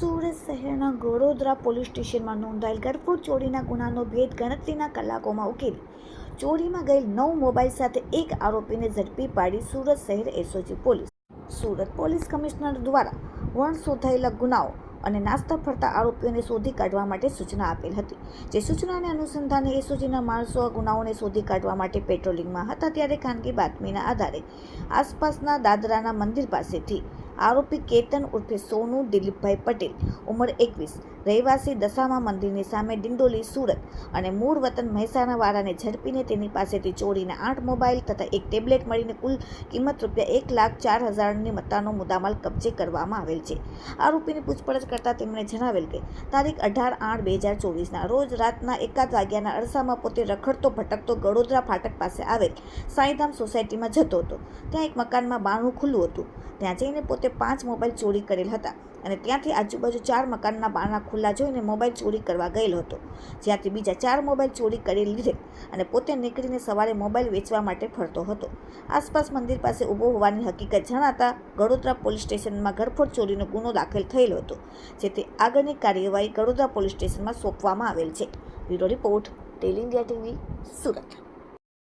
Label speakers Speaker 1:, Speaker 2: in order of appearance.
Speaker 1: સુરત શહેરના ગોડોદરા પોલીસ સ્ટેશનમાં નોંધાયેલ ગરફોડ ચોરીના ગુનાનો ભેદ ગણતરીના કલાકોમાં ઉકેલી. ચોરીમાં ગયેલ નવ મોબાઈલ સાથે એક આરોપીને ઝડપી પાડી સુરત શહેર SOG police. Surat police commissioner દ્વારા વણ શોધાયેલા ગુનાઓ અને નાસ્તા ફરતા આરોપીઓને શોધી કાઢવા માટે સૂચના આપેલ હતી, જે સૂચનાને અનુસંધાને એસઓજીના માણસો આ ગુનાઓને શોધી કાઢવા માટે પેટ્રોલિંગમાં હતા ત્યારે ખાનગી બાતમીના આધારે આસપાસના દાદરાના મંદિર પાસેથી આરોપી કેતન ઉર્ફે સોનુ દિલીપભાઈ પટેલ, ઉંમર એકવીસ, રહેવાસી દશામા મંદિરની સામે ડિંડોલી, સુરત અને મૂળ વતન મહેસાણાવાળાને ઝડપીને તેની પાસેથી ચોરીના આઠ મોબાઈલ તથા એક ટેબ્લેટ મળીને કુલ કિંમત રૂપિયા એક લાખ ચાર હજારની મત્તાનો મુદ્દામાલ કબજે કરવામાં આવેલ છે. આરોપીની પૂછપરછ કરતાં તેમણે જણાવેલ કે, તારીખ અઢાર આઠ બે હજાર ચોવીસના રોજ રાતના એકાદ વાગ્યાના અરસામાં પોતે રખડતો, ભટકતો ગડોદરા ફાટક પાસે આવેલ સાંઈધામ સોસાયટીમાં જતો હતો. ત્યાં એક મકાનમાં બારણું ખુલ્લું હતું. ત્યાં જઈને પોતે પાંચ મોબાઈલ ચોરી કરેલ હતા અને ત્યાંથી આજુબાજુ ચાર મકાનના બારણા ખુલ્લા જોઈને મોબાઈલ ચોરી કરવા ગયેલ હતો. જ્યાંથી બીજા ચાર મોબાઈલ ચોરી કરી લીધે અને પોતે નીકળીને સવારે મોબાઈલ વેચવા માટે ફરતો હતો. આસપાસ મંદિર પાસે ઊભો હોવાની હકીકત જણાતા ગડોદરા પોલીસ સ્ટેશનમાં ઘરફોડ ચોરીનો ગુનો દાખલ થયેલો હતો, જેથી આગળની કાર્યવાહી ગડોદરા પોલીસ સ્ટેશનમાં સોંપવામાં આવેલ છે. બ્યુરો રિપોર્ટ ટેલ ઇન્ડિયા ટીવી સુરત.